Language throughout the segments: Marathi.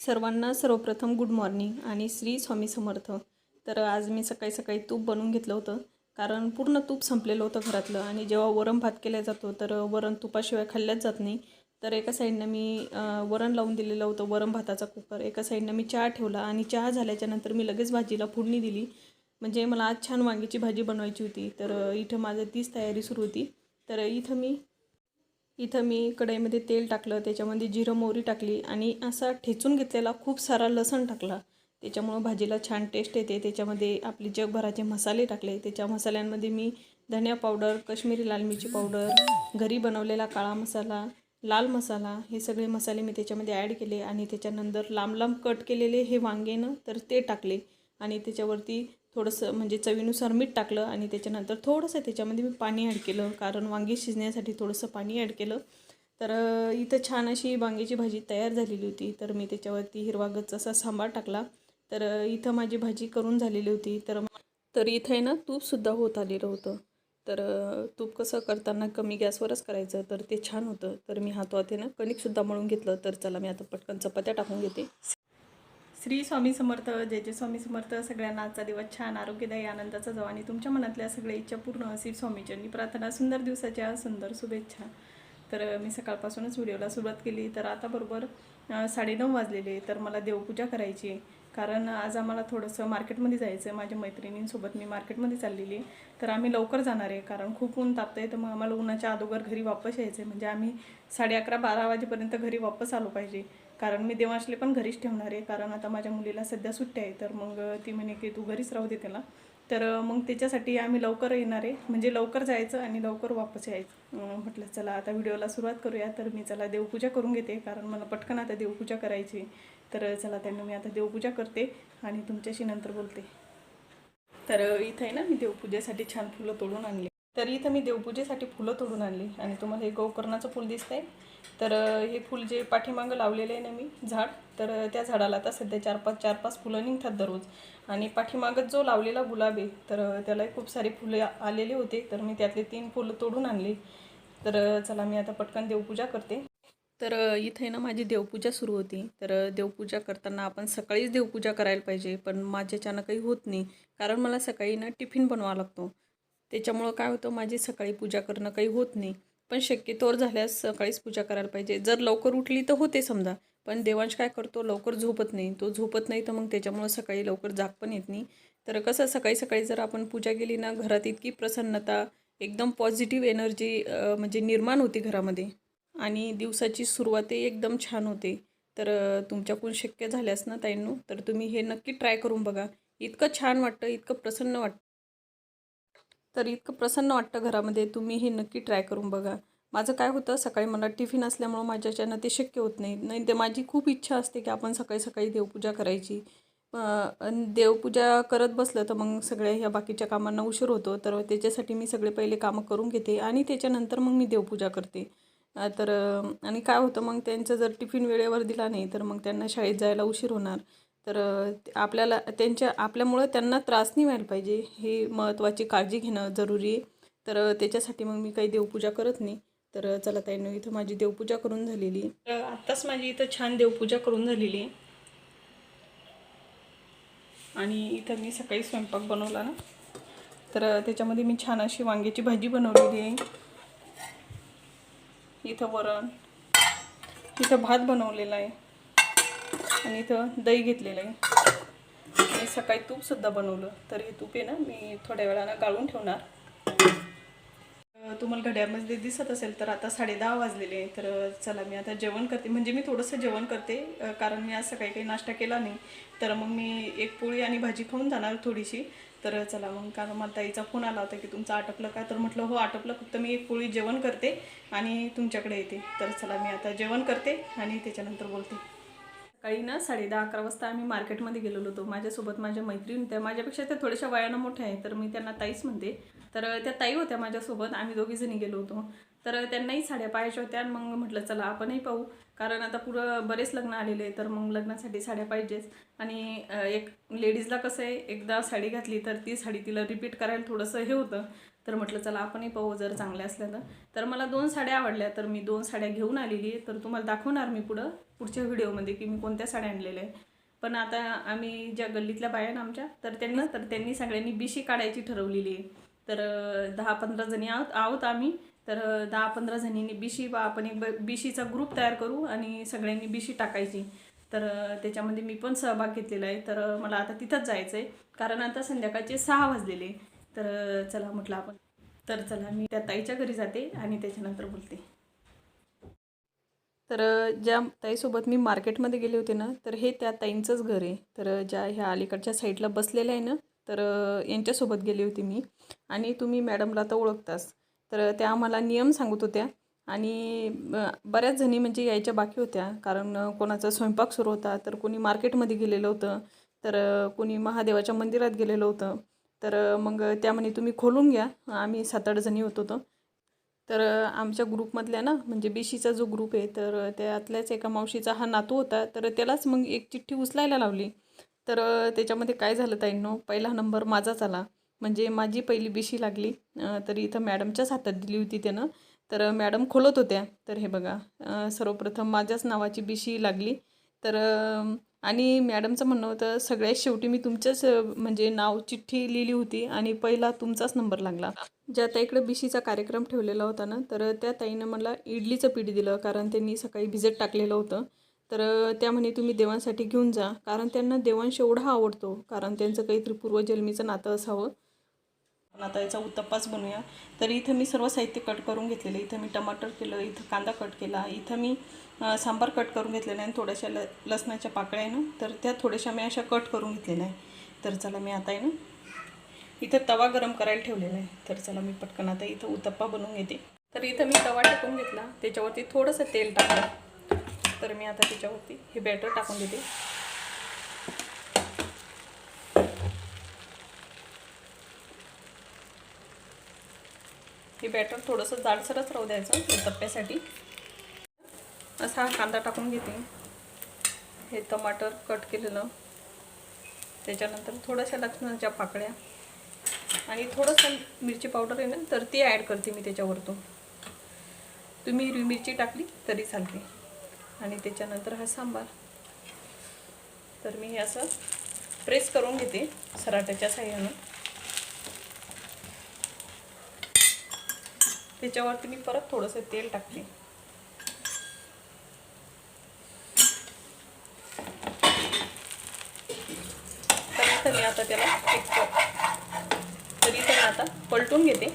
सर्वांना सर्वप्रथम गुड मॉर्निंग आणि श्री स्वामी समर्थ. तर आज मी सकाळी सकाळी तूप बनवून घेतलं होतं कारण पूर्ण तूप संपलेलं होतं घरातलं आणि जेव्हा वरण भात केला जातो तर वरण तुपाशिवाय खाल्ल्याच जात नाही. तर एका साईडनं मी वरण लावून दिलेलं होतं वरण भाताचा कुकर. एका साईडनं मी चहा ठेवला आणि चहा झाल्याच्यानंतर मी लगेच भाजीला फोडणी दिली. म्हणजे मला आज छान वांग्याची भाजी बनवायची होती. तर इथं माझं तीच तयारी सुरू होती. तर इथं मी इथं मी कढईमध्ये तेल टाकलं त्याच्यामध्ये जिरं मोहरी टाकली आणि असा ठेचून घेतलेला खूप सारा लसण टाकला. त्याच्यामुळं भाजीला छान टेस्ट येते. त्याच्यामध्ये आपले जगभराचे मसाले टाकले. त्याच्या मसाल्यांमध्ये मी धनिया पावडर कश्मीरी लाल मिरची पावडर घरी बनवलेला काळा मसाला लाल मसाला हे सगळे मसाले मी त्याच्यामध्ये ॲड केले आणि त्याच्यानंतर लांब लांब कट केलेले हे वांगे ना तर ते टाकले आणि त्याच्यावरती थोडंसं म्हणजे चवीनुसार मीठ टाकलं आणि त्याच्यानंतर थोडंसं त्याच्यामध्ये मी पाणी ॲड केलं. कारण वांगी शिजण्यासाठी थोडंसं पाणी ॲड केलं. तर इथं छान अशी वांग्याची भाजी तयार झालेली होती. तर मी त्याच्यावरती हिरवा गच्च असा सांबार टाकला. तर इथं माझी भाजी करून झालेली होती. तर तर इथं आहे ना तूपसुद्धा होत आलेलं होतं. तर तूप कसं करताना कमी गॅसवरच करायचं. तर ते छान होतं. तर मी हातवात आहे ना कणिकसुद्धा मळून घेतलं. तर चला मी आता पटकन चपात्या टाकून घेते. श्री स्वामी समर्थ जय जय स्वामी समर्थ. सगळ्यांना आजचा दिवस छान आरोग्यदायी आनंदाचा जावा आणि तुमच्या मनातल्या सगळ्या इच्छा पूर्ण श्री स्वामीचरणी प्रार्थना सुंदर दिवसाच्या सुंदर शुभेच्छा. तर मी सकाळपासूनच व्हिडिओला सुरुवात केली. तर आता बरोबर साडेनऊ वाजलेले तर मला देवपूजा करायची आहे. कारण आज आम्हाला थोडंसं मार्केटमध्ये जायचं आहे माझ्या मैत्रिणींसोबत मी मार्केटमध्ये चाललेली आहे. तर आम्ही लवकर जाणार आहे. कारण खूप ऊन तापतं आहे तर मग आम्हाला उन्हाच्या अगोदर घरी वापस यायचं आहे म्हणजे आम्ही साडे अकरा बारा वाजेपर्यंत घरी वापस आलो पाहिजे. कारण मी देवांशले पण घरीच ठेवणार आहे. कारण आता माझ्या मुलीला सध्या सुट्ट्या आहे तर मग ती म्हणे की तू घरीच राहू दे त्याला. तर मग त्याच्यासाठी आम्ही लवकर येणार आहे. म्हणजे लवकर जायचं आणि लवकर वापस यायचं. म्हटलं चला आता व्हिडिओला सुरुवात करूया. तर मी चला देवपूजा करून घेते. कारण मला पटकन आता देवपूजा करायची आहे. तर चला त्यांना मी आता देवपूजा करते आणि तुमच्याशी नंतर बोलते. तर इथं आहे ना मी देवपूजेसाठी छान फुलं तोडून आणली. तरी इथं मी देवपूजेसाठी फुलं तोडून आणली. आणि तुम्हाला हे गोकर्णाचं फुल दिसतंय. तर हे फुल जे पाठीमागं लावलेलं आहे ना मी झाड तर त्या झाडाला आता सध्या चार पाच चार पाच फुलं निघतात दररोज. आणि पाठीमागं जो लावलेला गुलाब आहे तर त्यालाही खूप सारे फुले आलेले होते. तर मी त्यातले तीन फुलं तोडून आणली. तर चला मी आता पटकन देवपूजा करते. तर इथे ना माझी देवपूजा सुरू होती. तर देवपूजा करताना आपण सकाळीच देवपूजा करायला पाहिजे. पण माझ्याच्यानं काही होत नाही. कारण मला सकाळी ना टिफिन बनवावा लागतो. त्याच्यामुळं काय होतं माझी सकाळी पूजा करणं काही होत नाही. पण शक्यतोवर झाल्यास सकाळीच पूजा करायला पाहिजे. जर लवकर उठली तर होते समजा. पण देवांश काय करतो लवकर झोपत नाही. तो झोपत नाही तर मग त्याच्यामुळं सकाळी लवकर जाग पण येत नाही. तर कसं सकाळी सकाळी जर आपण पूजा केली ना घरात इतकी प्रसन्नता एकदम पॉझिटिव्ह एनर्जी म्हणजे निर्माण होती घरामध्ये. आणि दिवसाची सुरुवातही एकदम छान होते. तर तुमच्याकडून शक्य झाल्यास ना ताईंनो तर तुम्ही हे नक्की ट्राय करून बघा. इतकं छान वाटतं इतकं प्रसन्न वाटतं. तर इतकं प्रसन्न वाटतं घरामध्ये. तुम्ही हे नक्की ट्राय करून बघा. माझं काय होतं सकाळी मला टिफिन असल्यामुळं माझ्याच्यानं ते शक्य होत नाही. नाही ते माझी खूप इच्छा असते की आपण सकाळी सकाळी देवपूजा करायची. देवपूजा करत बसलं तर मग सगळ्या ह्या बाकीच्या कामांना उशीर होतो. तर त्याच्यासाठी मी सगळे पहिले कामं करून घेते आणि त्याच्यानंतर मग मी देवपूजा करते. तर आणि काय होतं मग त्यांचं जर टिफिन वेळेवर दिला नाही तर मग त्यांना शाळेत जायला उशीर होणार. तर आपल्याला त्यांच्या आपल्यामुळं त्यांना त्रास नाही व्हायला पाहिजे. हे महत्त्वाची काळजी घेणं जरुरी आहे. तर त्याच्यासाठी मग मी काही देवपूजा करत नाही. तर चला ताईनो इथं माझी देवपूजा करून झालेली. तर आत्ताच माझी इथं छान देवपूजा करून झालेली. आहे आणि इथं मी सकाळी स्वयंपाक बनवला ना. तर त्याच्यामध्ये मी छान अशी वांग्याची भाजी बनवलेली आहे. इथं वरण इथं भात बनवलेला आहे. आणि इथं दही घेतलेलं आहे. आणि सकाळी तूपसुद्धा बनवलं. तर हे तूप आहे ना मी थोड्या वेळानं गाळून ठेवणार. तुम्हाला घड्याळमध्ये दिसत असेल तर आता साडे दहा वाजलेले आहे. तर चला मी आता जेवण करते. म्हणजे मी थोडंसं जेवण करते कारण मी आज सकाळी काही नाश्ता केला नाही. तर मग मी एक पोळी आणि भाजी खाऊन जाणार थोडीशी. तर चला मग कारण मला ताईचा फोन आला होता की तुमचं आटपलं का तर म्हटलं हो आटपलं. फक्त मी एक पोळी जेवण करते आणि तुमच्याकडे येते. तर चला मी आता जेवण करते आणि त्याच्यानंतर बोलते. सकाळी ना साडे दहा अकरा वाजता आम्ही मार्केटमध्ये गेलेलो होतो. माझ्यासोबत माझ्या मैत्रीण होत्या. माझ्यापेक्षा त्या थोड्याशा वयानं मोठ्या आहे तर मी त्यांना ताईच म्हणते. तर त्या ताई होत्या माझ्यासोबत. आम्ही दोघीजणी गेलो होतो. तर त्यांनाही साड्या पाहायच्या होत्या आणि मग म्हटलं चला आपणही पाहू. कारण आता पुरं बरेच लग्न आलेले आहे तर मग लग्नासाठी साड्या पाहिजेच. आणि एक लेडीजला कसं आहे एकदा साडी घातली तर ती साडी तिला रिपीट करायला थोडंसं हे होतं. तर म्हटलं चला आपणही पाहू जर चांगल्या असल्या तर. तर मला दोन साड्या आवडल्या तर मी दोन साड्या घेऊन आलेली. आहे तर तुम्हाला दाखवणार मी पुढं पुढच्या व्हिडिओमध्ये की मी कोणत्या साड्या आणलेल्या आहे पण आता आम्ही ज्या गल्लीतल्या बाया ना आमच्या तर त्यांना तर त्यांनी सगळ्यांनी बिशी काढायची ठरवलेली आहे. तर दहा पंधरा जणी आहोत आहोत आम्ही. तर दहा पंधरा जणींनी बिशी बा आपण एक ब- बिशीचा ग्रुप तयार करू आणि सगळ्यांनी बिशी टाकायची. तर त्याच्यामध्ये मी पण सहभाग घेतलेला आहे. तर मला आता तिथंच जायचं आहे कारण आता संध्याकाळचे सहा वाजलेले. तर चला म्हटलं आपण. तर चला मी त्या ताईच्या घरी जाते आणि त्याच्यानंतर बोलते. तर ज्या ताईसोबत मी मार्केटमध्ये गेले होते ना तर हे त्या ताईंचंच घर आहे. तर ज्या ह्या अलीकडच्या साईडला बसलेल्या आहे ना तर यांच्यासोबत गेली होती मी. आणि तुम्ही मॅडमला तर ओळखताच तर त्या आम्हाला नियम सांगत होत्या. आणि बऱ्याच जणी म्हणजे यायच्या बाकी होत्या. कारण कोणाचा स्वयंपाक सुरू होता तर कोणी मार्केटमध्ये गेलेलं होतं. तर कोणी महादेवाच्या मंदिरात गेलेलं होतं. तर मग त्या म्हणे तुम्ही खोलून घ्या. आम्ही सात आठ जणी होतो तर आमच्या ग्रुपमधल्या ना म्हणजे बेशीचा जो ग्रुप आहे तर त्यातल्याच एका मावशीचा हा नातू होता. तर त्यालाच मग एक चिठ्ठी उचलायला लावली. तर त्याच्यामध्ये काय झालं ताईंनो पहिला नंबर माझाच आला. म्हणजे माझी पहिली बिशी लागली. तर इथं मॅडमच्याच हातात दिली होती त्यानं. तर मॅडम खोलत होत्या. तर हे बघा सर्वप्रथम माझ्याच नावाची बिशी लागली. तर आणि मॅडमचं म्हणणं होतं सगळ्यात शेवटी मी तुमच्याच म्हणजे नाव चिठ्ठी लिहिली होती आणि पहिला तुमचाच नंबर लागला. ज्या ताईकडे बिशीचा कार्यक्रम ठेवलेला होता ना तर त्या ताईनं मला इडलीचं पीठ दिलं कारण त्यांनी सकाळी भिजत टाकलेलं होतं. तर त्या म्हणे तुम्ही देवांसाठी घेऊन जा कारण त्यांना देवांश एवढा आवडतो कारण त्यांचं काहीतरी पूर्वजन्मीचं नातं असावं. पण आता याचा उत्तप्पाच बनवूया तर इथं मी सर्व साहित्य कट करून घेतलेलं इथं मी टमाटर केलं इथं कांदा कट केला इथं मी सांबार कट करून घेतलेला आहे आणि थोड्याशा ल लसणाच्या पाकळ्या आहे ना तर त्या थोड्याशा मी अशा कट करून घेतलेल्या आहे. तर चला मी आता आहे ना इथं तवा गरम करायला ठेवलेला आहे. तर चला मी पटकन आता इथं उत्तप्पा बनवून घेते. तर इथं मी तवा टाकून घेतला. त्याच्यावरती थोडंसं तेल टाकलं. तर मी आता त्याच्यावरती हे बॅटर टाकून देते. बॅटर थोडंसं जाडसरच राहू द्यायचं तप्प्यासाठी असा हा कांदा टाकून घेते. हे टमाटर कट केलेलं. त्याच्यानंतर थोड्याशा लसणाच्या पाकळ्या आणि थोडंसं मिरची पावडर आहे ना तर ती ॲड करते मी त्याच्यावरतून. तुम्ही हिरवी मिरची टाकली तरी चालते. आणि त्याच्यानंतर हा सांबार. तर मी हे असं प्रेस करून घेते सराट्याच्या साह्यानं. त्याच्यावरती मी परत थोडंसं तेल टाकते. तर मी आता त्याला एक तर आता पलटून घेते.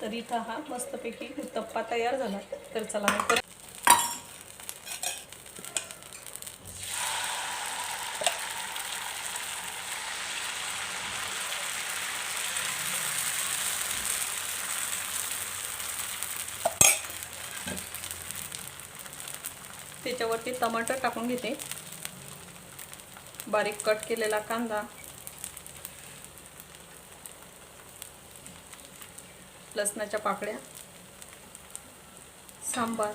तर इथं हा मस्तपैकी उत्तप्पा तयार झाला. तर चला त्याच्यावरती टमाटर टाकून घेते. बारीक कट केलेला कांदा. लसणाच्या पाकळ्या सांबार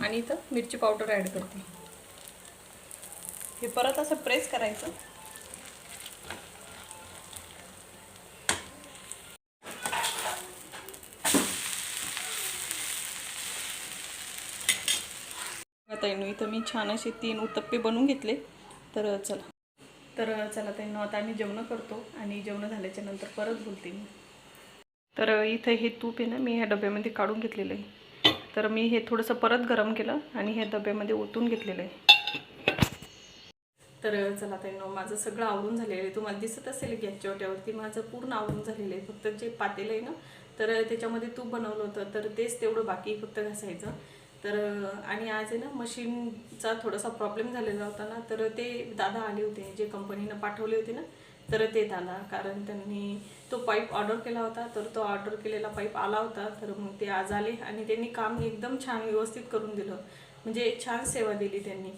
आणि इथं मिरची पावडर ॲड करते. हे परत असं प्रेस करायचं. इथं मी छान असे तीन उत्तप्पे बनवून घेतले. तर चला. तर चला त्यांना आता आम्ही जेवणं करतो आणि जेवणं झाल्याच्यानंतर परत बोलते मी. तर इथं हे तूप आहे ना मी ह्या डब्यामध्ये काढून घेतलेलं आहे. तर मी हे थोडंसं परत गरम केलं आणि ह्या डब्यामध्ये ओतून घेतलेलं आहे. तर चला ताईंनो माझं सगळं आवरून झालेलं आहे. तुम्हाला दिसत असेल गॅसच्या ओट्यावरती माझं पूर्ण आवरून झालेलं आहे. फक्त जे पातेलं आहे ना तर त्याच्यामध्ये तूप बनवलं होतं तर तेच तेवढं बाकी फक्त घासायचं. तर आणि आज आहे ना मशीनचा थोडासा प्रॉब्लेम झालेला होता ना तर ते दादा आले होते जे कंपनीनं पाठवले होते ना तर ते आला कारण त्यांनी तो पाईप ऑर्डर केला होता तर तो ऑर्डर केलेला पाईप आला होता तर मग ते आज आले आणि त्यांनी काम एकदम छान व्यवस्थित करून दिलं. म्हणजे छान सेवा दिली त्यांनी.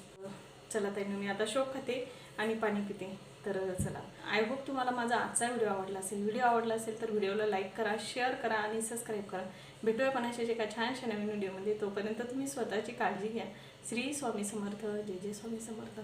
चला त्यांनी मी आता शोक खाते आणि पाणी पिते. तर चला आय होप तुम्हाला माझा आजचा व्हिडिओ आवडला असेल. व्हिडिओ आवडला असेल तर व्हिडिओला लाईक करा शेअर करा आणि सबस्क्राईब करा. भेटूया पण अशाच एका छानशा नवीन व्हिडिओमध्ये तोपर्यंत तुम्ही स्वतःची काळजी घ्या. श्री स्वामी समर्थ. जय जय स्वामी समर्थ.